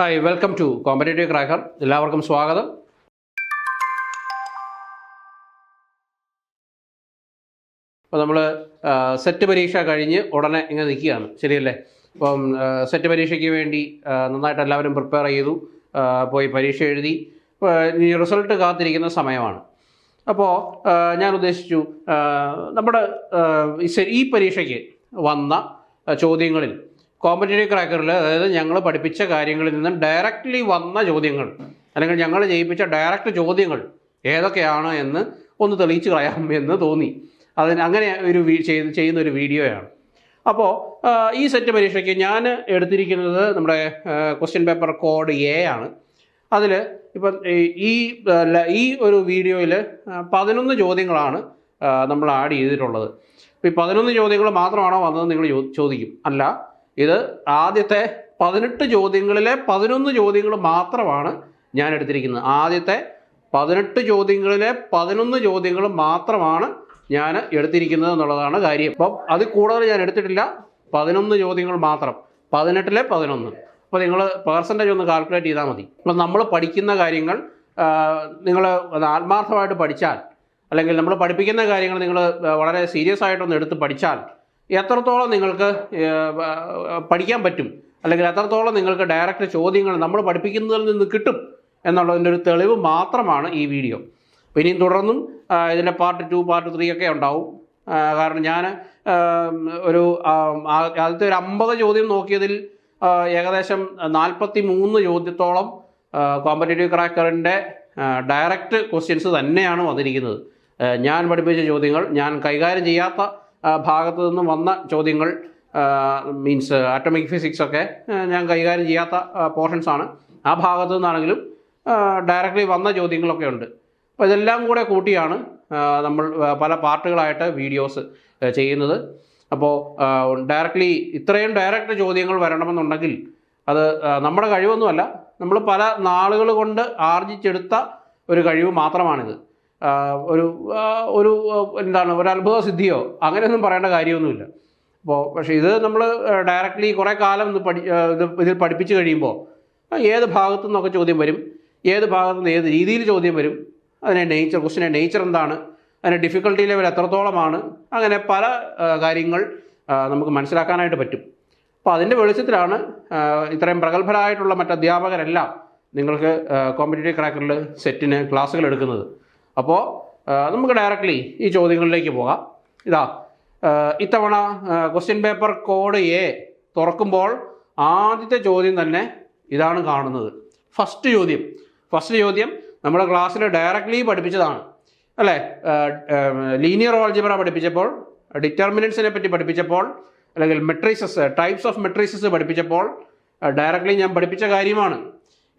Hi welcome to competitive cracker എല്ലാവർക്കും സ്വാഗതം. അപ്പോൾ നമ്മൾ സെറ്റ് പരീക്ഷ കഴിഞ്ഞ് ഉടനെ ഇങ്ങനെ നിൽക്കുകയാണ്. ശരിയല്ലേ? അപ്പം സെറ്റ് പരീക്ഷയ്ക്ക് വേണ്ടി നന്നായിട്ട് എല്ലാവരും പ്രിപ്പയർ ചെയ്തു. പോയി പരീക്ഷ എഴുതി. ഇനി റിസൾട്ട് കാത്തിരിക്കുന്ന സമയമാണ്. അപ്പോൾ ഞാൻ ഉദ്ദേശിച്ചു നമ്മുടെ ഈ പരീക്ഷയ്ക്ക് വന്ന ചോദ്യങ്ങളിൽ കോമ്പറ്റേറ്റീവ് ക്രാക്കറിൽ അതായത് ഞങ്ങൾ പഠിപ്പിച്ച കാര്യങ്ങളിൽ നിന്നും ഡയറക്റ്റ്ലി വന്ന ചോദ്യങ്ങൾ അല്ലെങ്കിൽ ഞങ്ങൾ ചെയ്യിപ്പിച്ച ഡയറക്റ്റ് ചോദ്യങ്ങൾ ഏതൊക്കെയാണ് എന്ന് ഒന്ന് തെളിയിച്ച് കളയാം എന്ന് തോന്നി. അതിന് അങ്ങനെ ഒരു ചെയ്യുന്ന ഒരു വീഡിയോയാണ്. അപ്പോൾ ഈ സെറ്റ് പരീക്ഷയ്ക്ക് ഞാൻ എടുത്തിരിക്കുന്നത് നമ്മുടെ ക്വസ്റ്റ്യൻ പേപ്പർ കോഡ് എ ആണ്. അതിൽ ഇപ്പം ഈ- ഈ ഒരു വീഡിയോയിൽ പതിനൊന്ന് ചോദ്യങ്ങളാണ് നമ്മൾ ആഡ് ചെയ്തിട്ടുള്ളത്. ഇപ്പോൾ ഈ പതിനൊന്ന് ചോദ്യങ്ങൾ മാത്രമാണോ വന്നത് നിങ്ങൾ ചോദിക്കും. അല്ല ഇത് ആദ്യത്തെ പതിനെട്ട് ചോദ്യങ്ങളിലെ പതിനൊന്ന് ചോദ്യങ്ങൾ മാത്രമാണ് ഞാൻ എടുത്തിരിക്കുന്നത്. ആദ്യത്തെ പതിനെട്ട് ചോദ്യങ്ങളിലെ പതിനൊന്ന് ചോദ്യങ്ങൾ മാത്രമാണ് ഞാൻ എടുത്തിരിക്കുന്നത് എന്നുള്ളതാണ് കാര്യം. അപ്പം അത് കൂടുതൽ ഞാൻ എടുത്തിട്ടില്ല. പതിനൊന്ന് ചോദ്യങ്ങൾ മാത്രം. പതിനെട്ടിലെ പതിനൊന്ന്. അപ്പോൾ നിങ്ങൾ പേഴ്സന്റേജ് ഒന്ന് കാൽക്കുലേറ്റ് ചെയ്താൽ മതി. അപ്പം നമ്മൾ പഠിക്കുന്ന കാര്യങ്ങൾ നിങ്ങൾ ആത്മാർത്ഥമായിട്ട് പഠിച്ചാൽ അല്ലെങ്കിൽ നമ്മൾ പഠിപ്പിക്കുന്ന കാര്യങ്ങൾ നിങ്ങൾ വളരെ സീരിയസ് ആയിട്ടൊന്ന് എടുത്ത് പഠിച്ചാൽ എത്രത്തോളം നിങ്ങൾക്ക് പഠിക്കാൻ പറ്റും? അല്ലെങ്കിൽ എത്രത്തോളം നിങ്ങൾക്ക് ഡയറക്റ്റ് ചോദ്യങ്ങൾ നമ്മൾ പഠിപ്പിക്കുന്നതിൽ നിന്ന് കിട്ടും? എന്നുള്ളതിന്റെ ഒരു തെളിവ് മാത്രമാണ് ഈ വീഡിയോ. ഇനിയും തുടർന്നും ഇതിന്റെ പാർട്ട് ടു പാർട്ട് ത്രീ ഒക്കെ ഉണ്ടാവും. കാരണം ഞാൻ ഒരു ആദ്യത്തെ ഒരു അമ്പത് ചോദ്യം നോക്കിയതിൽ ഏകദേശം നാൽപ്പത്തി മൂന്ന് ചോദ്യത്തോളം കോമ്പറ്റേറ്റീവ് ക്രാക്കറിന്റെ ഡയറക്റ്റ് ക്വസ്റ്റ്യൻസ് തന്നെയാണ് വന്നിരിക്കുന്നത്. ഞാൻ പഠിപ്പിച്ച ചോദ്യങ്ങൾ ഞാൻ കൈകാര്യം ചെയ്യാത്ത ഭാഗത്തു നിന്നും വന്ന ചോദ്യങ്ങൾ മീൻസ് ആറ്റോമിക് ഫിസിക്സ് ഒക്കെ ഞാൻ കൈകാര്യം ചെയ്യാത്ത പോർഷൻസ് ആണ്. ആ ഭാഗത്തു നിന്നാണെങ്കിലും ഡയറക്റ്റ്ലി വന്ന ചോദ്യങ്ങളൊക്കെ ഉണ്ട്. അപ്പോൾ ഇതെല്ലാം കൂടെ കൂട്ടിയാണ് നമ്മൾ പല പാർട്ടുകളായിട്ട് വീഡിയോസ് ചെയ്യുന്നത്. അപ്പോൾ ഡയറക്റ്റ്ലി ഇത്രയും ഡയറക്റ്റ് ചോദ്യങ്ങൾ വരണമെന്നുണ്ടെങ്കിൽ അത് നമ്മുടെ കഴിവൊന്നുമല്ല നമ്മൾ പല നാളുകൾ കൊണ്ട് ആർജിച്ചെടുത്ത ഒരു കഴിവ് മാത്രമാണിത്. ഒരു ഒരു എന്താണ് ഒരു അത്ഭുത സിദ്ധിയോ? അങ്ങനെയൊന്നും പറയേണ്ട കാര്യമൊന്നുമില്ല. അപ്പോൾ പക്ഷേ ഇത് നമ്മൾ ഡയറക്റ്റ്ലി കുറേ കാലം ഇത് പഠി ഇത് ഇതിൽ പഠിപ്പിച്ച് കഴിയുമ്പോൾ ഏത് ഭാഗത്തു നിന്നൊക്കെ ചോദ്യം വരും? ഏത് ഭാഗത്തു നിന്ന് ഏത് രീതിയിൽ ചോദ്യം വരും? അതിനെ നേച്ചർ ക്വസ്റ്റിന്റെ നേച്ചർ എന്താണ്? അതിന്റെ ഡിഫിക്കൽട്ടി ലെവൽ എത്രത്തോളമാണ്? അങ്ങനെ പല കാര്യങ്ങൾ നമുക്ക് മനസ്സിലാക്കാനായിട്ട് പറ്റും. അപ്പോൾ അതിന്റെ വെളിച്ചത്തിലാണ് ഇത്രയും പ്രഗത്ഭരായിട്ടുള്ള മറ്റ് അധ്യാപകരെല്ലാം നിങ്ങൾക്ക് കോമ്പറ്റേറ്റീവ് ക്രാക്കറിൽ സെറ്റിന് ക്ലാസ്സുകൾ എടുക്കുന്നത്. അപ്പോൾ നമുക്ക് ഡയറക്റ്റ്ലി ഈ ചോദ്യങ്ങളിലേക്ക് പോകാം. ഇതാ ഇത്തവണ ക്വസ്റ്റ്യൻ പേപ്പർ കോഡ് എ തുറക്കുമ്പോൾ ആദ്യത്തെ ചോദ്യം തന്നെ ഇതാണ് കാണുന്നത്. ഫസ്റ്റ് ചോദ്യം. ഫസ്റ്റ് ചോദ്യം നമ്മുടെ ക്ലാസ്സിൽ ഡയറക്റ്റ്ലി പഠിപ്പിച്ചതാണ്. അല്ലേ? ലീനിയർ ഓൾജിബ്ര പഠിപ്പിച്ചപ്പോൾ ഡിറ്റർമിനൻസിനെ പറ്റി പഠിപ്പിച്ചപ്പോൾ അല്ലെങ്കിൽ മെട്രീസസ് ടൈപ്സ് ഓഫ് മെട്രീസസ് പഠിപ്പിച്ചപ്പോൾ ഡയറക്റ്റ്ലി ഞാൻ പഠിപ്പിച്ച കാര്യമാണ്.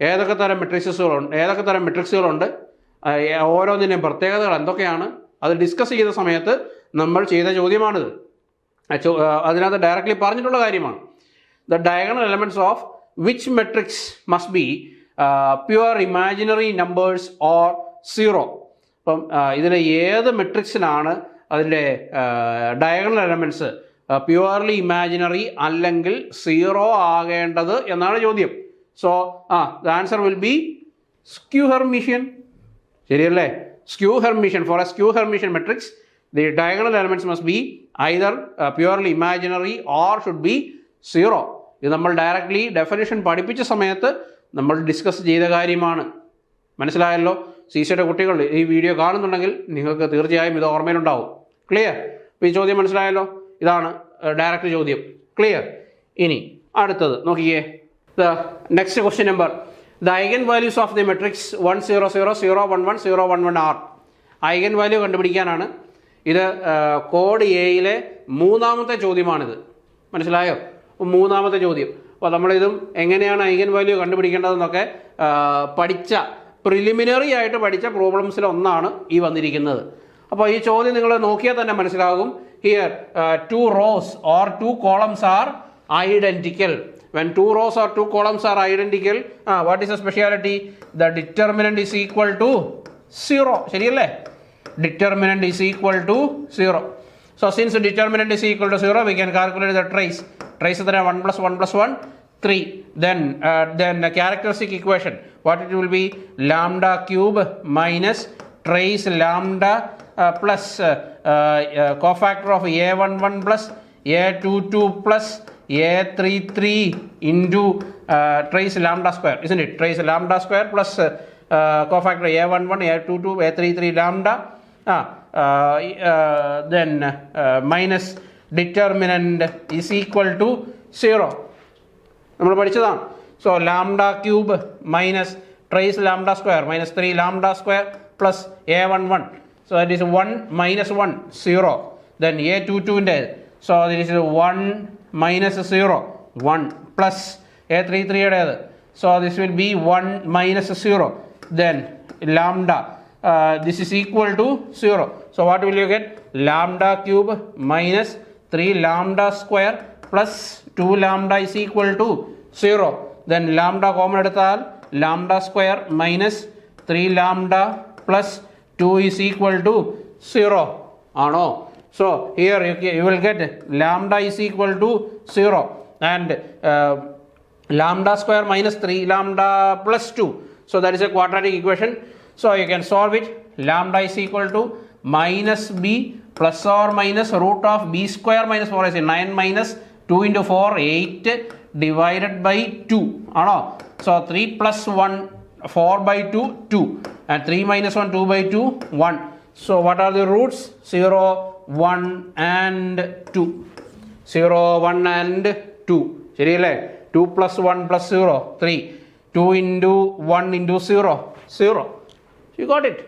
ഏതൊക്കെ തരം മെട്രീസസുകളുണ്ട് ഏതൊക്കെ തരം മെട്രിക്സുകളുണ്ട് ഓരോന്നിന്റെയും പ്രത്യേകതകൾ എന്തൊക്കെയാണ്? അത് ഡിസ്കസ് ചെയ്ത സമയത്ത് നമ്മൾ ചെയ്ത ചോദ്യമാണിത്. അതിനകത്ത് ഡയറക്റ്റ്ലി പറഞ്ഞിട്ടുള്ള കാര്യമാണ്. The diagonal elements of which matrix must be pure imaginary numbers or zero അപ്പം ഇതിലെ ഏത് മെട്രിക്സിനാണ് അതിന്റെ ഡയഗണൽ എലമെന്റ്സ് പ്യുവർലി ഇമാജിനറി അല്ലെങ്കിൽ സീറോ ആകേണ്ടത് എന്നാണ് ചോദ്യം. So uh the answer will be skew Hermitian ശരിയല്ലേ? Skew Hermitian for a skew Hermitian matrix the diagonal elements must be either purely imaginary or should be zero ഇത് നമ്മൾ directly definition പഠിപ്പിച്ച സമയത്ത് നമ്മൾ ഡിസ്കസ് ചെയ്ത കാര്യമാണ്. മനസ്സിലായല്ലോ? സിസിയുടെ കുട്ടികൾ ഈ വീഡിയോ കാണുന്നുണ്ടെങ്കിൽ നിങ്ങൾക്ക് തീർച്ചയായും ഇത് ഓർമ്മയിലുണ്ടാവും. ക്ലിയർ അപ്പോൾ ഈ ചോദ്യം മനസ്സിലായല്ലോ? ഇതാണ് ഡയറക്റ്റ് ചോദ്യം. ക്ലിയർ ഇനി അടുത്തത് നോക്കിയേ. Next question number the eigenvalues of the matrix one zero zero zero one one zero one one are eigenvalue കണ്ടുപിടിക്കാനാണ് ഇത് കോഡ് എയിലെ മൂന്നാമത്തെ ചോദ്യമാണിത്. മനസ്സിലായോ? മൂന്നാമത്തെ ചോദ്യം. അപ്പോൾ നമ്മളിതും എങ്ങനെയാണ് ഐഗൻ വാല്യൂ കണ്ടുപിടിക്കേണ്ടതെന്നൊക്കെ പഠിച്ച പ്രിലിമിനറി ആയിട്ട് പഠിച്ച പ്രോബ്ലംസിൽ ഒന്നാണ് ഈ വന്നിരിക്കുന്നത്. അപ്പോൾ ഈ ചോദ്യം നിങ്ങൾ നോക്കിയാൽ തന്നെ മനസ്സിലാകും. Here two rows or two columns are identical when two rows or two columns are identical uh what is a speciality the determinant is equal to zero ശരിയല്ലേ? Determinant is equal to zero so since determinant is equal to zero we can calculate the trace trace തന്നെ one plus one plus one 3 then uh, then the characteristic equation. What it will be? Lambda cube minus trace lambda uh, plus uh, uh, uh, cofactor of a11 plus a22 plus a33 into uh, trace lambda square isn't it trace lambda square plus uh, uh, cofactor a11 a22 a33 lambda Ah, uh, uh, then uh, minus determinant is equal to 0 നമ്മൾ പഠിച്ചതാണ് so lambda cube minus trace lambda square minus three lambda square plus A one one so that is one minus one zero then A two ടുവിന്റെ so that is one minus zero one plus A three ത്രീയുടേത് so this will be one minus zero then lambda this is equal to zero so what will you get lambda cube minus three lambda square plus two lambda is equal to zero then lambda common എടുത്താൽ lambda square minus three lambda plus two is equal to zero ആണോ? So here you, you will get lambda is equal to 0 and uh, lambda square minus 3 lambda plus 2. So that is a quadratic equation. So you can solve it. Lambda is equal to minus b plus or minus root of b square minus 4 is 9 minus 2 into 4 8 divided by 2. So 3 plus 1 4 by 2 2 and 3 minus 1 2 by 2 1. So what are the roots? 0 1 and 2 zero one and two ശരിയല്ലേ? Two plus one plus zero three two into one into zero zero you got it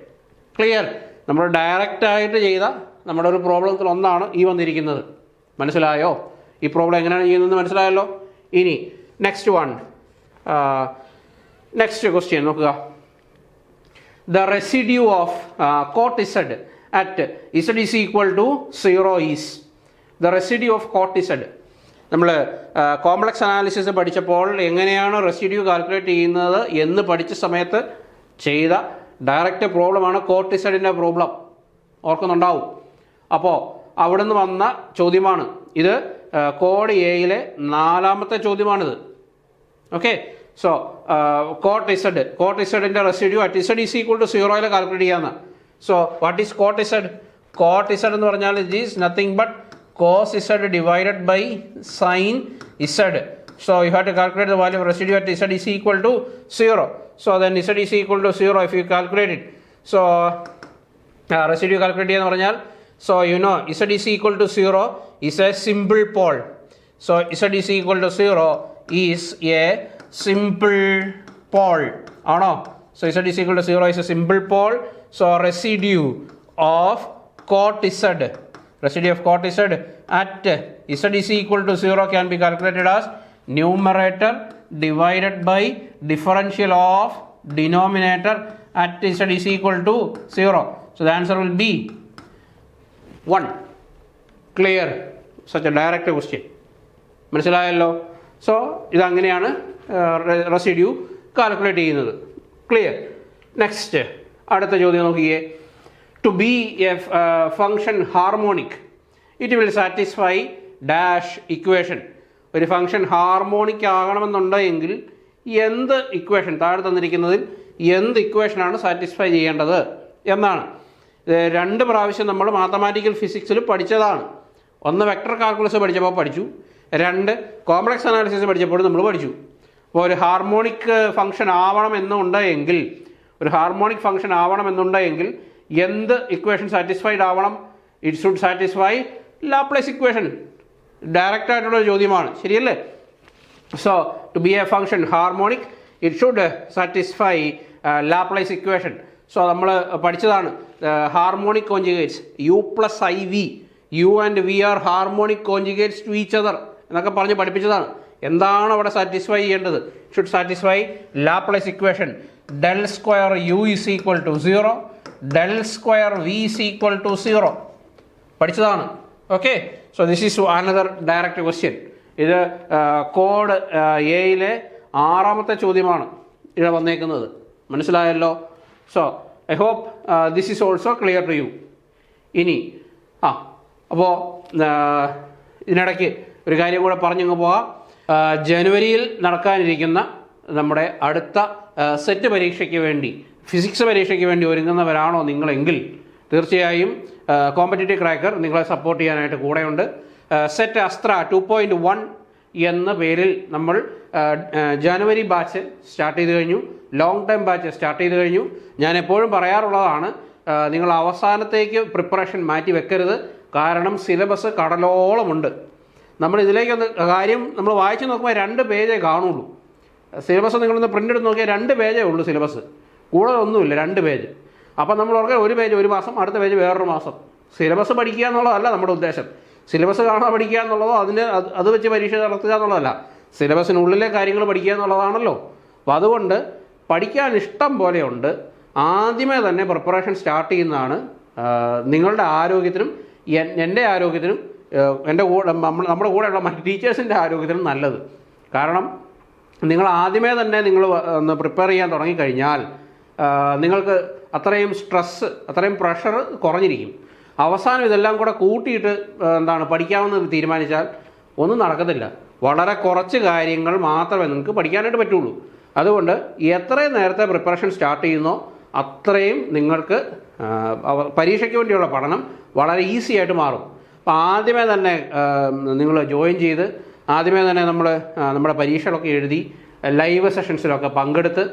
clear നമ്മൾ direct ആയിട്ട് ചെയ്ത നമ്മുടെ ഒരു പ്രോബ്ലത്തിൽ ഒന്നാണ് ഈ വന്നിരിക്കുന്നത്. മനസ്സിലായോ? ഈ പ്രോബ്ലം എങ്ങനെയാണ് ചെയ്യുന്നതെന്ന് മനസ്സിലായല്ലോ? ഇനി നെക്സ്റ്റ് വൺ നെക്സ്റ്റ് ക്വസ്റ്റ്യൻ നോക്കുക. The residue of z at z is equal to 0 is. The residue of cot z നമ്മൾ കോംപ്ലക്സ് അനാലിസിസ് പഠിച്ചപ്പോൾ എങ്ങനെയാണ് റെസിഡ്യൂ കാൽക്കുലേറ്റ് ചെയ്യുന്നത് എന്ന് പഠിച്ച സമയത്ത് ചെയ്ത ഡയറക്റ്റ് പ്രോബ്ലമാണ് കോർട്ടിസൈഡിന്റെ പ്രോബ്ലം ഓർക്കുന്നുണ്ടാവും. അപ്പോൾ അവിടെ നിന്ന് വന്ന ചോദ്യമാണ്. ഇത് കോഡ് എയിലെ നാലാമത്തെ ചോദ്യമാണിത്. Okay so cot z cot ഇസഡിന്റെ residue at z is equal to സീറോയിൽ കാൽക്കുലേറ്റ് ചെയ്യാമെന്ന് so what is cot Z cot Z എന്ന് പറഞ്ഞാൽ it is nothing but cos Z divided by sine Z so you have to calculate the value of residue at Z is equal to zero so then Z is equal to zero if you calculate it so residue calculate ചെയ്യാന്ന് പറഞ്ഞാൽ so you know Z is equal to zero is a simple pole so Z is equal to zero is a simple pole ആണോ so Z is equal to zero is a simple pole Of cot z residue of cot z at z is equal to zero can be calculated as numerator divided by differential of denominator at z is equal to zero so the answer will be one clear such a direct question മനസ്സിലായല്ലോ? So ഇതങ്ങനെയാണ് residue calculate ചെയ്യുന്നത്. Clear next അടുത്ത ചോദ്യം നോക്കിയേ. To be a function harmonic it will satisfy dash equation ഒരു function harmonic ആകണമെന്നുണ്ടെങ്കിൽ എന്ത് equation താഴെ തന്നിരിക്കുന്നതിൽ എന്ത് ഇക്വേഷനാണ് സാറ്റിസ്ഫൈ ചെയ്യേണ്ടത് എന്നാണ്. രണ്ട് പ്രാവശ്യം നമ്മൾ മാത്തമാറ്റിക്കൽ ഫിസിക്സിൽ പഠിച്ചതാണ്. ഒന്ന് വെക്ടർ കാൽക്കുലസ് പഠിച്ചപ്പോൾ പഠിച്ചു. രണ്ട് കോംപ്ലക്സ് അനാലിസിസ് പഠിച്ചപ്പോൾ നമ്മൾ പഠിച്ചു. അപ്പോൾ ഒരു ഹാർമോണിക് ഫംഗ്ഷൻ ആവണമെന്നുണ്ട് എങ്കിൽ ഒരു ഹാർമോണിക് ഫംഗ്ഷൻ ആവണമെന്നുണ്ടെങ്കിൽ എന്ത് ഇക്വേഷൻ സാറ്റിസ്ഫൈഡ് ആവണം? It should satisfy Laplace equation direct ആയിട്ടുള്ള ചോദ്യമാണ്. ശരിയല്ലേ? So to be a function harmonic it should satisfy Laplace equation so നമ്മൾ പഠിച്ചതാണ് harmonic conjugates u plus i v u and v are harmonic conjugates to each other എന്നൊക്കെ പറഞ്ഞ് പഠിപ്പിച്ചതാണ്. എന്താണ് അവിടെ സാറ്റിസ്ഫൈ ചെയ്യേണ്ടത്? Should satisfy Laplace equation del square u is equal to zero del square v is equal to zero പഠിച്ചതാണ്. Okay so this is another direct question ഇത് code എയിലെ ആറാമത്തെ ചോദ്യമാണ് ഇവിടെ വന്നേക്കുന്നത്. മനസ്സിലായല്ലോ? So I hope this is also clear to you ഇനി ആ അപ്പോൾ ഇതിനിടയ്ക്ക് ഒരു കാര്യം കൂടെ പറഞ്ഞങ്ങ് പോവാം. ജനുവരിയിൽ നടക്കാനിരിക്കുന്ന നമ്മുടെ അടുത്ത സെറ്റ് പരീക്ഷയ്ക്ക് വേണ്ടി ഫിസിക്സ് പരീക്ഷയ്ക്ക് വേണ്ടി ഒരുങ്ങുന്നവരാണോ നിങ്ങളെങ്കിൽ തീർച്ചയായും കോമ്പറ്റേറ്റീവ് ക്രാക്കർ നിങ്ങളെ സപ്പോർട്ട് ചെയ്യാനായിട്ട് കൂടെയുണ്ട്. SET Astra two point one എന്ന പേരിൽ നമ്മൾ ജനുവരി ബാച്ച് സ്റ്റാർട്ട് ചെയ്ത് കഴിഞ്ഞു. ലോങ് ടൈം ബാച്ച് സ്റ്റാർട്ട് ചെയ്ത് കഴിഞ്ഞു. ഞാൻ എപ്പോഴും പറയാറുള്ളതാണ് നിങ്ങൾ അവസാനത്തേക്ക് പ്രിപ്പറേഷൻ മാറ്റി വെക്കരുത്. കാരണം സിലബസ് കടലോളമുണ്ട്. നമ്മൾ ഇതിലേക്കൊന്ന് കാര്യം നമ്മൾ വായിച്ചു നോക്കുമ്പോൾ രണ്ട് പേജേ കാണുള്ളൂ. സിലബസ് നിങ്ങളൊന്ന് പ്രിന്റ് എടുത്ത് നോക്കിയാൽ രണ്ട് പേജേ ഉള്ളൂ സിലബസ്. കൂടുതൽ ഒന്നുമില്ല രണ്ട് പേജ് അപ്പം നമ്മൾ ഓർക്കുക ഒരു പേജ് ഒരു മാസം അടുത്ത പേജ് വേറൊരു മാസം. സിലബസ് പഠിക്കുക എന്നുള്ളതല്ല നമ്മുടെ ഉദ്ദേശം. സിലബസ് കാണാൻ പഠിക്കുക എന്നുള്ളതോ അതിന് അത് വെച്ച് പരീക്ഷ നടത്തുക എന്നുള്ളതല്ല. സിലബസിനുള്ളിലെ കാര്യങ്ങൾ പഠിക്കുക എന്നുള്ളതാണല്ലോ. അപ്പോൾ അതുകൊണ്ട് പഠിക്കാൻ ഇഷ്ടം പോലെയുണ്ട്. ആദ്യമേ തന്നെ പ്രിപ്പറേഷൻ സ്റ്റാർട്ട് ചെയ്യുന്നതാണ്. നിങ്ങളുടെ ആരോഗ്യത്തിനും എൻ- എന്റെ ആരോഗ്യത്തിനും എന്റെ കൂടെ നമ്മുടെ കൂടെയുള്ള മറ്റ് ടീച്ചേഴ്സിന്റെ ആരോഗ്യത്തിനും നല്ലത്. കാരണം നിങ്ങൾ ആദ്യമേ തന്നെ നിങ്ങൾ ഒന്ന് പ്രിപ്പയർ ചെയ്യാൻ തുടങ്ങിക്കഴിഞ്ഞാൽ നിങ്ങൾക്ക് അത്രയും സ്ട്രെസ്സ് അത്രയും പ്രഷർ കുറഞ്ഞിരിക്കും. അവസാനം ഇതെല്ലാം കൂടെ കൂട്ടിയിട്ട് എന്താണ് പഠിക്കാമെന്ന് തീരുമാനിച്ചാൽ ഒന്നും നടക്കത്തില്ല. വളരെ കുറച്ച് കാര്യങ്ങൾ മാത്രമേ നിങ്ങൾക്ക് പഠിക്കാനായിട്ട് പറ്റുള്ളൂ. അതുകൊണ്ട് എത്രയും നേരത്തെ പ്രിപ്പറേഷൻ സ്റ്റാർട്ട് ചെയ്യുന്നോ അത്രയും നിങ്ങൾക്ക് പരീക്ഷയ്ക്ക് വേണ്ടിയുള്ള പഠനം വളരെ ഈസി ആയിട്ട് മാറും. അപ്പോൾ ആദ്യമേ തന്നെ നിങ്ങൾ ജോയിൻ ചെയ്ത് ആദ്യമേ തന്നെ നമ്മൾ നമ്മുടെ പരീക്ഷകളൊക്കെ എഴുതി ലൈവ് സെഷൻസിലൊക്കെ പങ്കെടുത്ത്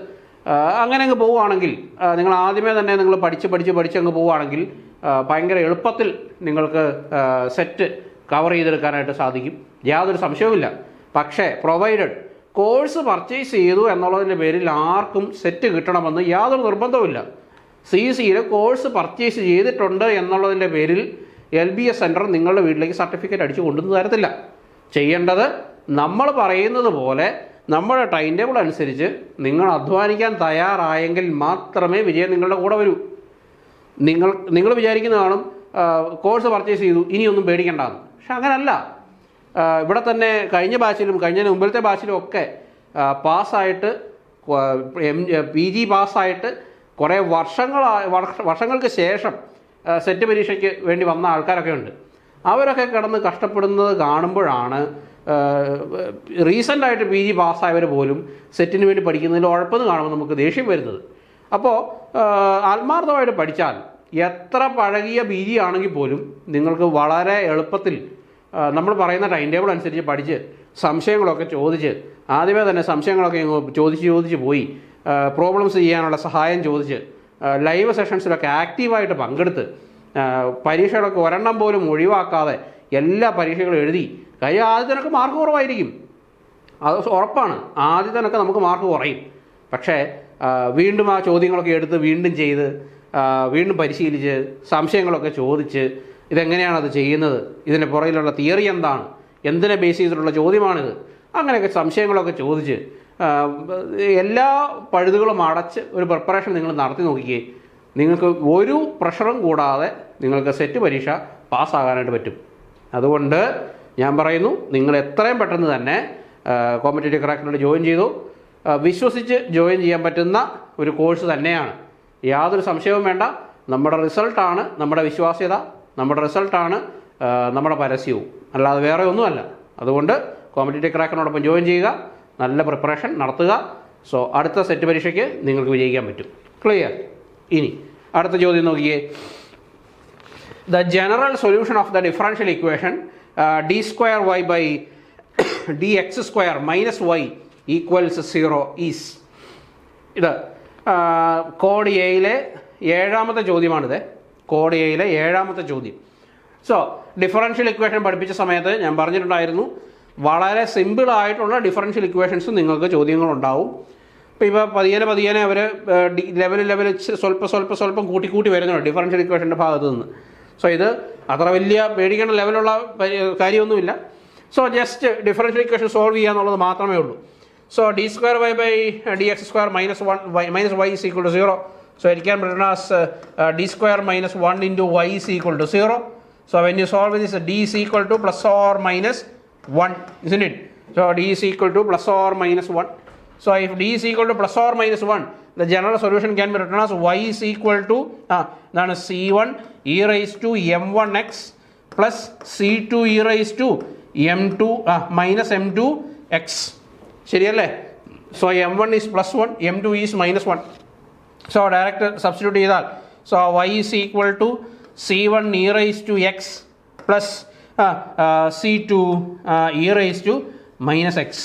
അങ്ങനെ അങ്ങ് പോവുകയാണെങ്കിൽ നിങ്ങൾ ആദ്യമേ തന്നെ നിങ്ങൾ പഠിച്ച് പഠിച്ച് പഠിച്ച് അങ്ങ് പോവുകയാണെങ്കിൽ ഭയങ്കര എളുപ്പത്തിൽ നിങ്ങൾക്ക് സെറ്റ് കവർ ചെയ്തെടുക്കാനായിട്ട് സാധിക്കും. യാതൊരു സംശയവുമില്ല. പക്ഷേ പ്രൊവൈഡഡ് കോഴ്സ് പർച്ചേസ് ചെയ്തു എന്നുള്ളതിന്റെ പേരിൽ ആർക്കും സെറ്റ് കിട്ടണമെന്ന് യാതൊരു നിർബന്ധവുമില്ല. സി സിയിൽ കോഴ്സ് പർച്ചേസ് ചെയ്തിട്ടുണ്ട് എന്നുള്ളതിന്റെ പേരിൽ എൽ ബി എസ് സെന്റർ നിങ്ങളുടെ വീട്ടിലേക്ക് സർട്ടിഫിക്കറ്റ് അടിച്ചു കൊണ്ടുവന്ന് തരത്തില്ല. ചെയ്യേണ്ടത് നമ്മൾ പറയുന്നത് പോലെ നമ്മുടെ ടൈം ടേബിൾ അനുസരിച്ച് നിങ്ങൾ അധ്വാനിക്കാൻ തയ്യാറായെങ്കിൽ മാത്രമേ വിജയം നിങ്ങളുടെ കൂടെ വരൂ. നിങ്ങൾ നിങ്ങൾ വിചാരിക്കുന്ന കാണും കോഴ്സ് പർച്ചേസ് ചെയ്തു ഇനിയൊന്നും പേടിക്കേണ്ടെന്ന്. പക്ഷെ അങ്ങനല്ല. ഇവിടെ തന്നെ കഴിഞ്ഞ ബാച്ചിലും കഴിഞ്ഞ മുമ്പിലത്തെ ബാച്ചിലും ഒക്കെ പാസ്സായിട്ട് എം പി ജി പാസ്സായിട്ട് കുറേ വർഷങ്ങളായി വർഷങ്ങൾക്ക് ശേഷം സെറ്റ് പരീക്ഷയ്ക്ക് വേണ്ടി വന്ന ആൾക്കാരൊക്കെ ഉണ്ട്. അവരൊക്കെ കിടന്ന് കഷ്ടപ്പെടുന്നത് കാണുമ്പോഴാണ് റീസെന്റായിട്ട് പി ജി പാസ്സായവർ പോലും സെറ്റിന് വേണ്ടി പഠിക്കുന്നതിൽ ഉഴപ്പെന്ന് കാണുമ്പോൾ നമുക്ക് ദേഷ്യം വരുന്നത്. അപ്പോൾ ആത്മാർത്ഥമായിട്ട് പഠിച്ചാൽ എത്ര പഴകിയ പി ജി ആണെങ്കിൽ പോലും നിങ്ങൾക്ക് വളരെ എളുപ്പത്തിൽ നമ്മൾ പറയുന്ന ടൈം ടേബിൾ അനുസരിച്ച് പഠിച്ച് സംശയങ്ങളൊക്കെ ചോദിച്ച് ആദ്യമേ തന്നെ സംശയങ്ങളൊക്കെ ചോദിച്ച് ചോദിച്ച് പോയി പ്രോബ്ലംസ് ചെയ്യാനുള്ള സഹായം ചോദിച്ച് ലൈവ് സെഷൻസിലൊക്കെ ആക്റ്റീവായിട്ട് പങ്കെടുത്ത് പരീക്ഷകളൊക്കെ ഒരെണ്ണം പോലും ഒഴിവാക്കാതെ എല്ലാ പരീക്ഷകളും എഴുതി. കാര്യം ആദ്യത്തിനൊക്കെ മാർക്ക് കുറവായിരിക്കും. അത് ഉറപ്പാണ്. ആദ്യത്തിനൊക്കെ നമുക്ക് മാർക്ക് കുറയും. പക്ഷേ വീണ്ടും ആ ചോദ്യങ്ങളൊക്കെ എടുത്ത് വീണ്ടും ചെയ്ത് വീണ്ടും പരിശീലിച്ച് സംശയങ്ങളൊക്കെ ചോദിച്ച് ഇതെങ്ങനെയാണ് അത് ചെയ്യുന്നത്? ഇതിന്റെ പുറകിലുള്ള തിയറി എന്താണ്? എന്തിനെ ബേസ് ചെയ്തിട്ടുള്ള ചോദ്യമാണിത്? അങ്ങനെയൊക്കെ സംശയങ്ങളൊക്കെ ചോദിച്ച് എല്ലാ പഴുതുകളും അടച്ച് ഒരു പ്രിപ്പറേഷൻ നിങ്ങൾ നടത്തി നോക്കിക്കേ. നിങ്ങൾക്ക് ഒരു പ്രഷറും കൂടാതെ നിങ്ങൾക്ക് സെറ്റ് പരീക്ഷ പാസ്സാകാനായിട്ട് പറ്റും. അതുകൊണ്ട് ഞാൻ പറയുന്നു നിങ്ങൾ എത്രയും പെട്ടെന്ന് തന്നെ കോമ്പറ്റേറ്റീവ് ക്രാക്കിനോട് ജോയിൻ ചെയ്തു. വിശ്വസിച്ച് ജോയിൻ ചെയ്യാൻ പറ്റുന്ന ഒരു കോഴ്സ് തന്നെയാണ്. യാതൊരു സംശയവും വേണ്ട. നമ്മുടെ റിസൾട്ടാണ് നമ്മുടെ വിശ്വാസ്യത നമ്മുടെ റിസൾട്ടാണ് നമ്മുടെ പരസ്യവും. അല്ലാതെ വേറെ ഒന്നുമല്ല. അതുകൊണ്ട് കോമ്പറ്റേറ്റീവ് ക്രാക്കിനോടൊപ്പം ജോയിൻ ചെയ്യുക നല്ല പ്രിപ്പറേഷൻ നടത്തുക. സോ അടുത്ത സെറ്റ് പരീക്ഷയ്ക്ക് നിങ്ങൾക്ക് വിജയിക്കാൻ പറ്റും. ക്ലിയർ ഇനി അടുത്ത ചോദ്യം നോക്കിയേ. The general solution of the differential equation D square Y by D X square minus Y equals zero is ഇത് കോഡ് എയിലെ ഏഴാമത്തെ ചോദ്യമാണിത്. കോഡ് എയിലെ ഏഴാമത്തെ ചോദ്യം. സോ ഡിഫറൻഷ്യൽ ഇക്വേഷൻ പഠിപ്പിച്ച സമയത്ത് ഞാൻ പറഞ്ഞിട്ടുണ്ടായിരുന്നു വളരെ സിമ്പിൾ ആയിട്ടുള്ള ഡിഫറൻഷ്യൽ ഇക്വേഷൻസ് നിങ്ങൾക്ക് ചോദ്യങ്ങളുണ്ടാവും. ഇപ്പോൾ ഇപ്പോൾ പതിയനെ പതിയനെ അവർ ലെവൽ ലെവൽ സ്വല്പം സ്വല്പം സ്വല്പം കൂട്ടി കൂട്ടി വരുന്നുണ്ട്. ഡിഫറൻഷ്യൽ ഇക്വേഷന്റെ ഭാഗത്ത് നിന്ന് സോ ഇത് അത്ര വലിയ പേടിക്കേണ്ട ലെവലുള്ള കാര്യമൊന്നുമില്ല. So just differential equation solve ചെയ്യുക എന്നുള്ളത് മാത്രമേ ഉള്ളൂ. So D square Y by D X square minus one Y minus Y is equal to zero. So it can be written as uh, d square minus 1 into y is equal to 0 so when you solve this d or equal to plus or minus 1 isn't it so d to plus or minus one. 1 so if d is equal to plus or minus 1 the general solution can be written as y is equal to uh, that is c1 e raised to m1x plus c2 e raised to m2 uh, minus m2 X ശരിയല്ലേ so M one is plus one M two is minus one so direct substitute ചെയ്താൽ so Y is equal to C one E raise to X plus C two E raise to minus X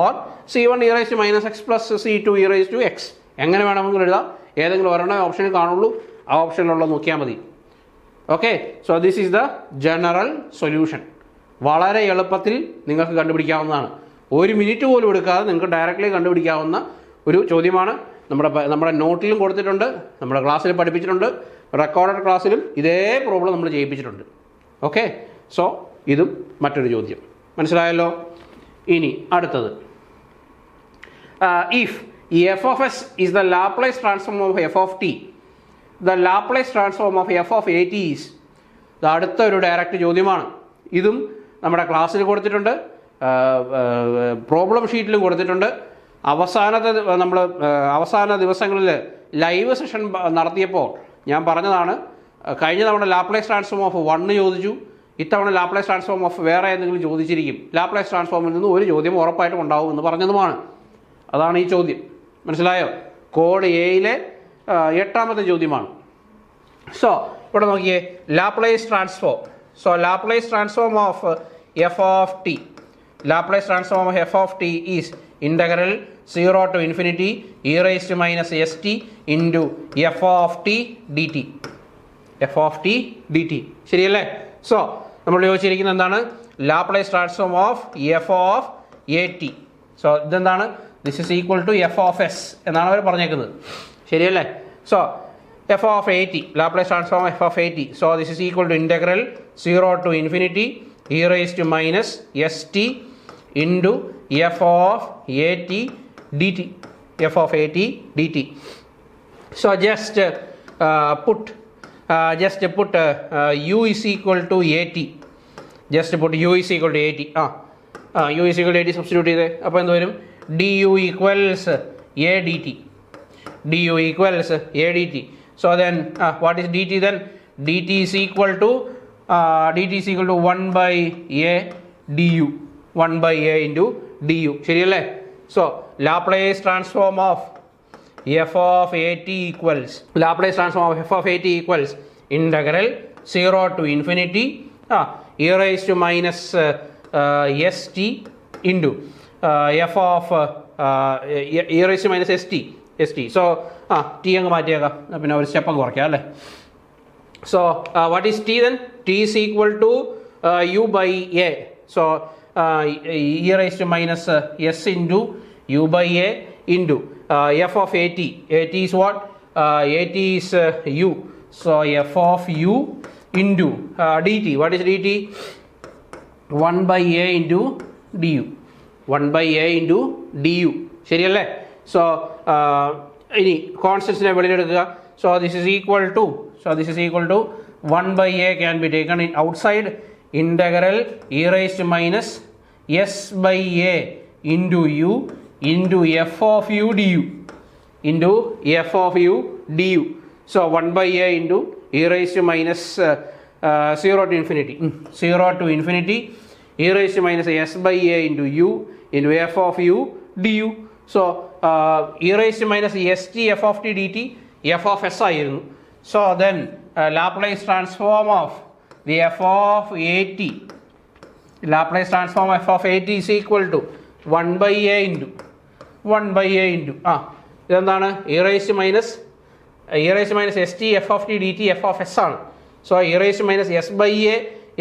or C one E raise to minus X plus C two E raise to X എങ്ങനെ വേണമെങ്കിലും എഴുതാം. ഏതെങ്കിലും ഒരെണ്ണം ഓപ്ഷനിൽ കാണുള്ളൂ. ആ ഓപ്ഷനിലുള്ള നോക്കിയാൽ മതി. Okay so this is the general solution വളരെ എളുപ്പത്തിൽ നിങ്ങൾക്ക് കണ്ടുപിടിക്കാവുന്നതാണ്. ഒരു മിനിറ്റ് പോലും എടുക്കാതെ നിങ്ങൾക്ക് ഡയറക്റ്റ്ലി കണ്ടുപിടിക്കാവുന്ന ഒരു ചോദ്യമാണ്. നമ്മുടെ നമ്മുടെ നോട്ടിലും കൊടുത്തിട്ടുണ്ട്. നമ്മുടെ ക്ലാസ്സിൽ പഠിപ്പിച്ചിട്ടുണ്ട്. റെക്കോർഡഡ് ക്ലാസ്സിലും ഇതേ പ്രോബ്ലം നമ്മൾ ചെയ്യിപ്പിച്ചിട്ടുണ്ട്. ഓക്കെ സോ ഇതും മറ്റൊരു ചോദ്യം. മനസ്സിലായല്ലോ? ഇനി അടുത്തത്. If F of S is the Laplace transform of F of T the Laplace transform of F of A T is ഇത് അടുത്ത ഒരു ഡയറക്റ്റ് ചോദ്യമാണ്. ഇതും നമ്മുടെ ക്ലാസ്സിൽ കൊടുത്തിട്ടുണ്ട്. പ്രോബ്ലം ഷീറ്റിലും കൊടുത്തിട്ടുണ്ട്. അവസാനത്തെ നമ്മൾ അവസാന ദിവസങ്ങളിൽ ലൈവ് സെഷൻ നടത്തിയപ്പോൾ ഞാൻ പറഞ്ഞതാണ് കഴിഞ്ഞ തവണ ലാപ്ലേസ് ട്രാൻസ്ഫോം ഓഫ് വണ്ണ് ചോദിച്ചു. ഇത്തവണ ലാപ്ലേസ് ട്രാൻസ്ഫോം ഓഫ് വേറെ എന്തെങ്കിലും ചോദിച്ചിരിക്കും. ലാപ്ലേസ് ട്രാൻസ്ഫോമിൽ നിന്ന് ഒരു ചോദ്യം ഉറപ്പായിട്ടും ഉണ്ടാവും എന്ന് പറഞ്ഞതുമാണ്. അതാണ് ഈ ചോദ്യം. മനസ്സിലായോ? കോഡ് എയിലെ എട്ടാമത്തെ ചോദ്യമാണ്. സോ ഇവിടെ നോക്കിയേ. Laplace transform so Laplace transform of F of T Laplace transform of F of T is integral zero to infinity E raise to minus S T into F of T D T F of T D T ശരിയല്ലേ? So നമ്മൾ ചോദിച്ചിരിക്കുന്നത് എന്താണ്? Laplace transform of F of A T so ഇതെന്താണ്? This is equal to F of S എന്നാണ് അവർ പറഞ്ഞേക്കുന്നത്. ശരിയല്ലേ? So F of A T Laplace transform F of A T so this is equal to integral zero to infinity E raise to minus S T into F of A T D T F of A T D T so just put just put U is equal to A T just put U is Just to A T. ആ U is is to A T substitute ചെയ്തേ. അപ്പോൾ എന്ത് D U equals A D T D U equals A D T so then what is D T then D T is equal to D T is equal to one by A D U one by A into D U ശരിയല്ലേ so Laplace transform of f of at equals Laplace transform of f of at equals integral 0 to infinity ah, e raised to minus uh, uh, st into Uh, of uh, uh, e raised to minus st st so ആ T അങ്ങ് മാറ്റിയേക്കാം പിന്നെ ഒരു step അങ്ങ് കുറയ്ക്കാം അല്ലേ So uh, what is t then? t is equal to uh, u by a. So uh, e raised to minus uh, s into u by a into uh, f of at. at is what? Uh, at is uh, u. So f of u into uh, dt. What is dt? 1 by a into du. 1 by a into du. ശരിയല്ലേ so ഇനി കോൺസ്റ്റൻസിനെ വെളിയിലെടുക്കുക so this is equal to so this is equal to one by A can be taken in outside integral E raise minus S by A into U into F of U D U into F of U D U so one by A into E raise to minus zero to infinity zero to infinity E raise minus S by A into U into F of U D U so E raise minus S T F of T D T F of S ആയിരുന്നു. So then Laplace transform of the F of A T Laplace transform F of A T is equal to one by A into one by A into ആ ഇതെന്താണ്? E raise minus E raise minus S T F of T D T F of S ആണ്. So E raise minus S by A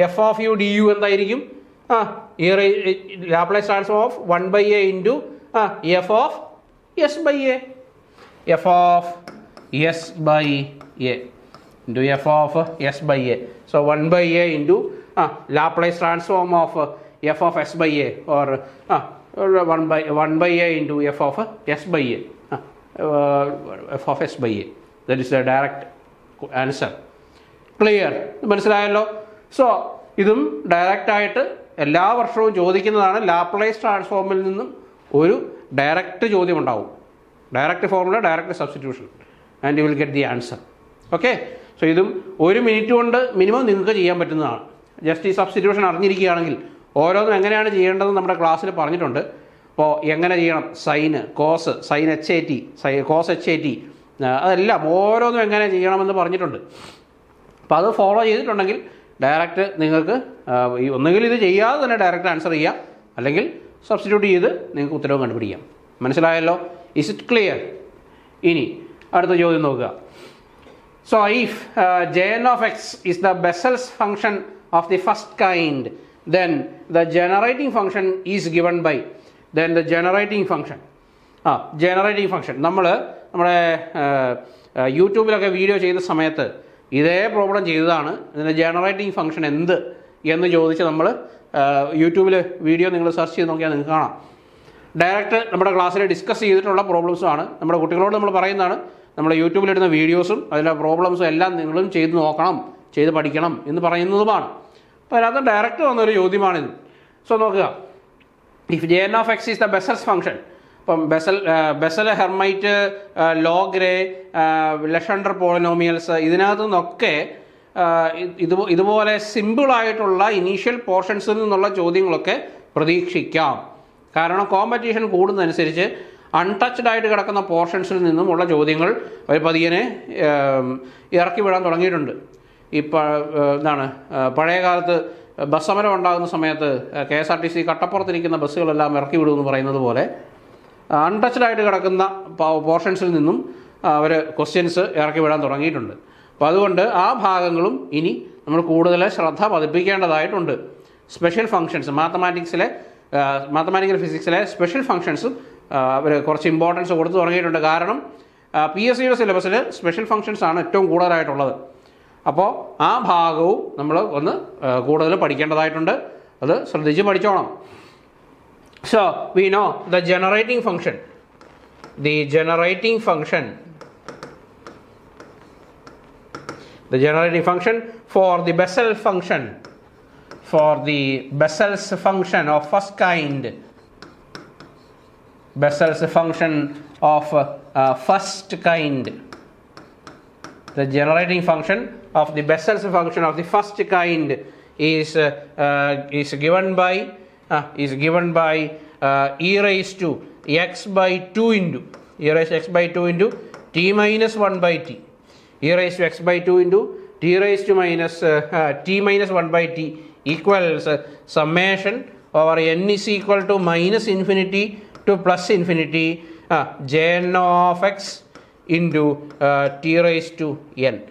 F of U D U എന്തായിരിക്കും? ആ E Laplace transform of one by A into ആ F of S by A F of S by A into F of S by A so one by A into ആ Laplace transform of F of S by A or ആ one by one by A into F of S by A F of S by A that is A direct answer clear മനസ്സിലായല്ലോ? So ഇതും ഡയറക്റ്റായിട്ട് എല്ലാ വർഷവും ചോദിക്കുന്നതാണ് Laplace ട്രാൻസ്ഫോമിൽ നിന്നും ഒരു direct ചോദ്യം ഉണ്ടാവും direct formula direct substitution and you will get the answer okay so ഇതും ഒരു മിനിറ്റ് കൊണ്ട് മിനിമം നിങ്ങൾക്ക് ചെയ്യാൻ പറ്റുന്നതാണ്. ജസ്റ്റ് ഈ സബ്സ്റ്റിറ്റ്യൂഷൻ അറിഞ്ഞിരിക്കുകയാണെങ്കിൽ ഓരോന്നും എങ്ങനെയാണ് ചെയ്യേണ്ടതെന്ന് നമ്മുടെ ക്ലാസ്സിൽ പറഞ്ഞിട്ടുണ്ട്. അപ്പോൾ എങ്ങനെ ചെയ്യണം? Sine cos sine H A T sine cos H A T അതെല്ലാം ഓരോന്നും എങ്ങനെ ചെയ്യണമെന്ന് പറഞ്ഞിട്ടുണ്ട്. അപ്പോൾ അത് ഫോളോ ചെയ്തിട്ടുണ്ടെങ്കിൽ ഡയറക്റ്റ് നിങ്ങൾക്ക് ഈ ഒന്നുകിൽ ഇത് ചെയ്യാതെ തന്നെ ഡയറക്റ്റ് ആൻസർ ചെയ്യാം. അല്ലെങ്കിൽ സബ്സ്റ്റിറ്റ്യൂട്ട് ചെയ്ത് നിങ്ങൾക്ക് ഉത്തരവ് കണ്ടുപിടിക്കാം. മനസ്സിലായല്ലോ? ഇസ് ഇറ്റ് ക്ലിയർ ഇനി അടുത്ത ചോദ്യം നോക്കുക. So if J N of X is the Bessel's function of the first kind then the generating function is given by then the generating function ആ ജനറേറ്റിംഗ് ഫംഗ്ഷൻ നമ്മൾ നമ്മുടെ യൂട്യൂബിലൊക്കെ വീഡിയോ ചെയ്യുന്ന സമയത്ത് ഇതേ പ്രോബ്ലം ചെയ്തതാണ്. ഇതിന്റെ ജനറേറ്റിംഗ് ഫംഗ്ഷൻ എന്ത് എന്ന് ചോദിച്ച് നമ്മൾ യൂട്യൂബിൽ വീഡിയോ നിങ്ങൾ സെർച്ച് ചെയ്ത് നോക്കിയാൽ നിങ്ങൾക്ക് കാണാം. ഡയറക്റ്റ് നമ്മുടെ ക്ലാസ്സിൽ ഡിസ്കസ് ചെയ്തിട്ടുള്ള പ്രോബ്ലംസുമാണ് നമ്മുടെ കുട്ടികളോട് നമ്മൾ പറയുന്നതാണ് നമ്മുടെ യൂട്യൂബിലിടുന്ന വീഡിയോസും അതിലെ പ്രോബ്ലംസും എല്ലാം നിങ്ങളും ചെയ്ത് നോക്കണം ചെയ്ത് പഠിക്കണം എന്ന് പറയുന്നതുമാണ്. അപ്പോൾ അതിനകത്ത് ഡയറക്റ്റ് വന്നൊരു ചോദ്യമാണിത്. സോ നോക്കുക. If J N of X is the Bessel's function ഇപ്പം Bessel Bessel Hermite Laguerre Legendre polynomials ഇതിനകത്തു നിന്നൊക്കെ ഇത് ഇത് ഇതുപോലെ സിമ്പിളായിട്ടുള്ള ഇനീഷ്യൽ പോർഷൻസിൽ നിന്നുള്ള ചോദ്യങ്ങളൊക്കെ പ്രതീക്ഷിക്കാം. കാരണം കോമ്പറ്റീഷൻ കൂടുന്നതനുസരിച്ച് അൺടച്ച്ഡ് ആയിട്ട് കിടക്കുന്ന പോർഷൻസിൽ നിന്നും ഉള്ള ചോദ്യങ്ങൾ അവർ പതിയനെ ഇറക്കി വിടാൻ തുടങ്ങിയിട്ടുണ്ട്. ഈ എന്താണ് പഴയകാലത്ത് പഴയ കാലത്ത് ബസ് സമരം ഉണ്ടാകുന്ന സമയത്ത് K S R T C കട്ടപ്പുറത്തിരിക്കുന്ന ബസ്സുകളെല്ലാം ഇറക്കി വിടുമെന്ന് പറയുന്നത് പോലെ അൺടച്ച്ഡ് ആയിട്ട് കിടക്കുന്ന പോർഷൻസിൽ നിന്നും അവർ ക്വസ്റ്റ്യൻസ് ഇറക്കി വിടാൻ തുടങ്ങിയിട്ടുണ്ട്. അപ്പോൾ അതുകൊണ്ട് ആ ഭാഗങ്ങളും ഇനി നമ്മൾ കൂടുതൽ ശ്രദ്ധ പതിപ്പിക്കേണ്ടതായിട്ടുണ്ട്. സ്പെഷ്യൽ ഫങ്ഷൻസ് മാത്തമാറ്റിക്സിലെ മാത്തമാറ്റിക്കൽ ഫിസിക്സിലെ സ്പെഷ്യൽ ഫങ്ഷൻസ് അവർ കുറച്ച് ഇമ്പോർട്ടൻസ് കൊടുത്തു തുടങ്ങിയിട്ടുണ്ട്. കാരണം പി എസ് സിയുടെ സിലബസിൽ സ്പെഷ്യൽ ഫങ്ഷൻസ് ആണ് ഏറ്റവും കൂടുതലായിട്ടുള്ളത്. അപ്പോൾ ആ ഭാഗവും നമ്മൾ ഒന്ന് കൂടുതൽ പഠിക്കേണ്ടതായിട്ടുണ്ട്. അത് ശ്രദ്ധിച്ച് പഠിച്ചോണം. So we know the generating function. The generating function. The generating function for the Bessel function. For the Bessel's function of first kind. Bessel's function of uh, first kind. The generating function of the Bessel's function of the first kind is, uh, uh, is given by is given by uh, e raised to x by 2 into e raised x by 2 into t minus 1 by t e raised to x by 2 into t raised to minus uh, uh, t minus 1 by t equals summation over n is equal to minus infinity to plus infinity uh, jn of x into uh, t raised to n.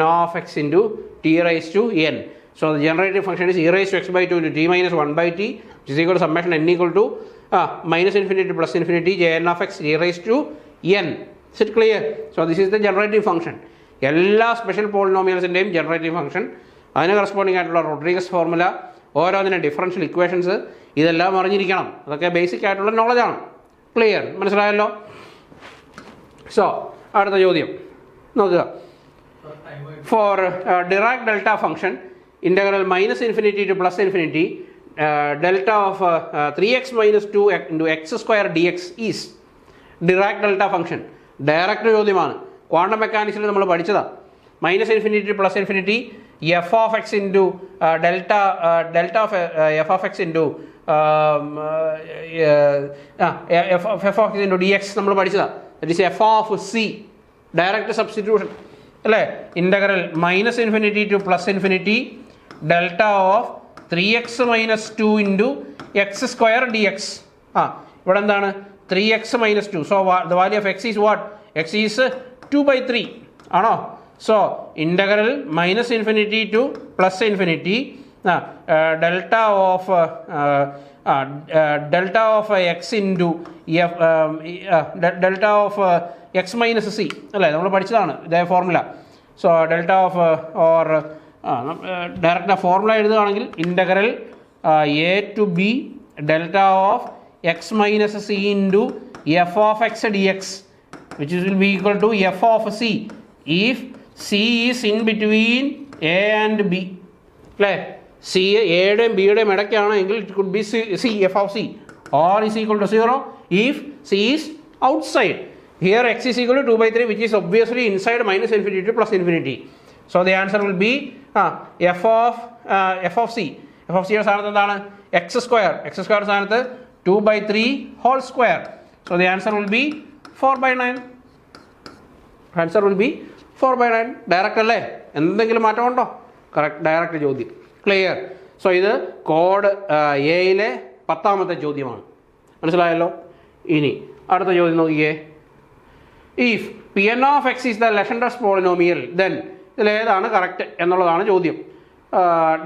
of x into t raised to n. So the generating function is e raised to x by 2 into t minus 1 by t, which is equal to summation n equal to uh, minus infinity to plus infinity jn of x e raised to n. Is it clear? So this is the generating function. എല്ലാ special പോളിനോമിയൽസിന്റെയും generative function അതിന് corresponding ആയിട്ടുള്ള Rodrigues formula ഓരോന്നിനും differential equations ഇതെല്ലാം അറിഞ്ഞിരിക്കണം അതൊക്കെ basic ആയിട്ടുള്ള നോളജാണ് clear മനസ്സിലായല്ലോ സോ അടുത്ത ചോദ്യം നോക്കുക for Dirac delta function integral minus infinity to plus infinity delta of three X minus two into X square D X is Dirac delta function direct ചോദ്യമാണ്. Quantum മെക്കാനിക്സിൽ നമ്മൾ പഠിച്ചതാണ് minus infinity plus infinity F of X into delta delta of F of X into F of X into D X നമ്മൾ പഠിച്ചതാണ് that is F of C direct substitution അല്ലേ? Integral minus infinity to plus infinity delta of three X minus two into X square D X. ആ ഇവിടെ എന്താണ്? Three X minus two. So the value of X is what X is two by three ആണോ? So integral minus infinity to plus infinity ആ delta of delta of X into F delta of X minus C അല്ലേ? നമ്മൾ പഠിച്ചതാണ് ഇതേ formula so delta of or direct formula എഴുതുകയാണെങ്കിൽ integral A to B delta of X minus C into F of X D X which will be equal to F of C if C is in between A and B അല്ലേ? C എയുടെയും ബിയുടെയും ഇടയ്ക്കാണെങ്കിൽ it could be C C F of C or is equal to zero if C is outside here X is equal to two by three which is obviously inside minus infinity plus infinity so the answer will be ആ F of F of C F of സിയുടെ സ്ഥാനത്ത് എന്താണ്? X square X square സ്ഥാനത്ത് two by three whole square so the answer will be four by nine answer will be four by nine direct അല്ലേ? എന്തെങ്കിലും മാറ്റമുണ്ടോ correct direct ചോദ്യം. Clear so ഇത് code എയിലെ പത്താമത്തെ ചോദ്യമാണ്. മനസ്സിലായല്ലോ? ഇനി അടുത്ത ചോദ്യം നോക്കിയേ if P N of X is the Legendre's polynomial then ഇതിലേതാണ് കറക്റ്റ് എന്നുള്ളതാണ് ചോദ്യം.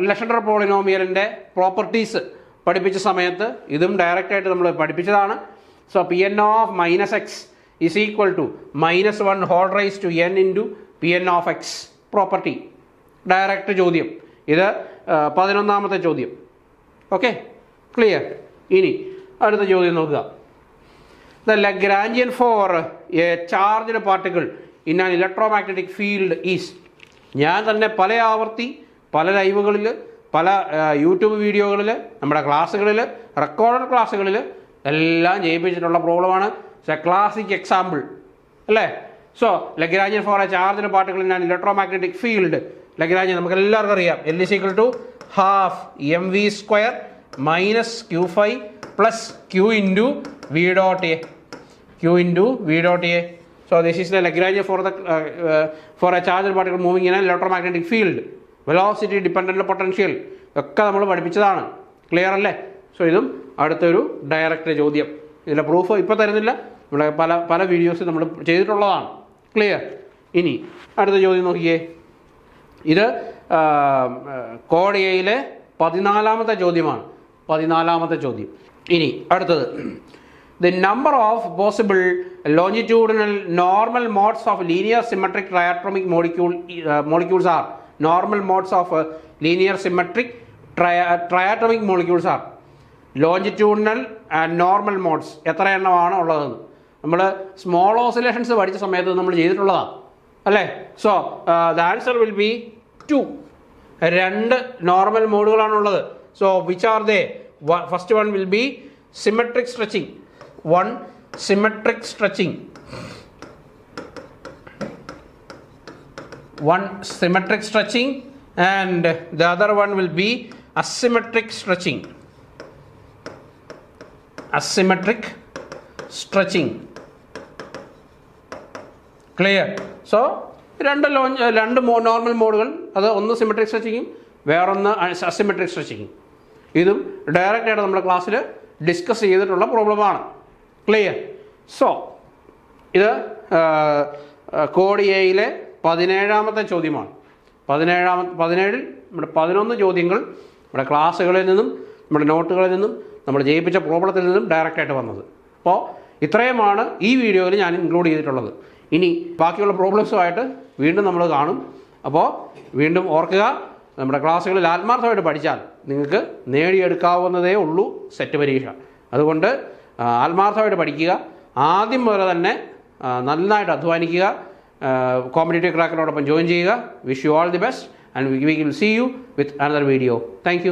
ലെഷൻഡർ പോളിനോമിയലിന്റെ പ്രോപ്പർട്ടീസ് പഠിപ്പിച്ച സമയത്ത് ഇതും ഡയറക്റ്റായിട്ട് നമ്മൾ പഠിപ്പിച്ചതാണ്. So P N of minus X is equal to minus one whole raise to N into P N of X property direct ചോദ്യം. ഇത് പതിനൊന്നാമത്തെ ചോദ്യം. ഓക്കെ ക്ലിയർ ഇനി അടുത്ത ചോദ്യം നോക്കുക. The Lagrangian for a charged particle in an electromagnetic field is ഞാൻ തന്നെ പല ആവർത്തി പല ലൈവുകളിൽ പല യൂട്യൂബ് വീഡിയോകളിൽ നമ്മുടെ ക്ലാസ്സുകളിൽ റെക്കോർഡഡ് ക്ലാസ്സുകളിൽ എല്ലാം ചെയ്യിപ്പിച്ചിട്ടുള്ള പ്രോബ്ലമാണ് എ ക്ലാസിക് എക്സാമ്പിൾ അല്ലേ? സോ ലഗ്രാഞ്ചിയൻ ഫോർ എ ചാർജിന് പാർട്ടിക്കിൾ ഞാൻ ഇലക്ട്രോ ഇലക്ട്രോമാഗ്നറ്റിക് ഫീൽഡ് ലഗ്രാഞ്ചിയൻ നമുക്ക് എല്ലാവർക്കും അറിയാം. L is equal to half M V square minus Q five plus Q into V dot A q into V dot a. So this is the Lagrange for the uh, uh, for a charged particle moving in an electromagnetic field. Velocity dependent potential. ഒക്കെ നമ്മൾ പഠിപ്പിച്ചതാണ്. Clear അല്ലേ? So ഇതും അടുത്തൊരു direct ചോദ്യം. ഇതിന്റെ proof ഇപ്പോൾ തരുന്നില്ല. നമ്മുടെ പല പല വീഡിയോസ് നമ്മൾ ചെയ്തിട്ടുള്ളതാണ്. ക്ലിയർ ഇനി അടുത്ത ചോദ്യം നോക്കിയേ. ഇത് കോഡ് എയിലെ പതിനാലാമത്തെ ചോദ്യമാണ്. പതിനാലാമത്തെ ചോദ്യം. ഇനി അടുത്തത്. The number of possible longitudinal normal modes of linear symmetric triatomic molecule molecules are normal modes of linear symmetric triatomic molecules are longitudinal and normal modes എത്ര എണ്ണമാണ് ഉള്ളതെന്ന് നമ്മൾ സ്മോൾ ഓസിലേഷൻസ് പഠിച്ച സമയത്ത് നമ്മൾ ചെയ്തിട്ടുള്ളതാണ് അല്ലേ? So the answer will be two രണ്ട് normal മോഡുകളാണുള്ളത് so which are they first one will be symmetric stretching one symmetric stretching. One symmetric stretching and the other one will be asymmetric stretching. Asymmetric stretching. Clear? So രണ്ട് long രണ്ട് മോ normal മോഡുകൾ അത് ഒന്ന് symmetric സ്ട്രെച്ചിങ്ങും വേറൊന്ന് asymmetric സ്ട്രെച്ചിങ്ങും. ഇതും ഡയറക്റ്റായിട്ട് നമ്മുടെ ക്ലാസ്സിൽ ഡിസ്കസ് ചെയ്തിട്ടുള്ള പ്രോബ്ലമാണ്. ക്ലിയർ സോ ഇത് കോഡ് എയിലെ പതിനേഴാമത്തെ ചോദ്യമാണ്. പതിനേഴാമ പതിനേഴിൽ നമ്മുടെ പതിനൊന്ന് ചോദ്യങ്ങൾ നമ്മുടെ ക്ലാസ്സുകളിൽ നിന്നും നമ്മുടെ നോട്ടുകളിൽ നിന്നും നമ്മൾ ജയിപ്പിച്ച പ്രോബ്ലത്തിൽ നിന്നും ഡയറക്റ്റായിട്ട് വന്നത്. അപ്പോൾ ഇത്രയുമാണ് ഈ വീഡിയോയിൽ ഞാൻ ഇൻക്ലൂഡ് ചെയ്തിട്ടുള്ളത്. ഇനി ബാക്കിയുള്ള പ്രോബ്ലംസുമായിട്ട് വീണ്ടും നമ്മൾ കാണും. അപ്പോൾ വീണ്ടും ഓർക്കുക നമ്മുടെ ക്ലാസ്സുകളിൽ ആത്മാർത്ഥമായിട്ട് പഠിച്ചാൽ നിങ്ങൾക്ക് നേടിയെടുക്കാവുന്നതേ ഉള്ളൂ സെറ്റ് പരീക്ഷ. അതുകൊണ്ട് ആത്മാർത്ഥമായിട്ട് പഠിക്കുക. ആദ്യം മുതൽ തന്നെ നന്നായിട്ട് അധ്വാനിക്കുക. കോമ്പറ്റേറ്റീവ് ക്രാക്കിനോടൊപ്പം ജോയിൻ ചെയ്യുക. Wish you all the best and we will see you with another video thank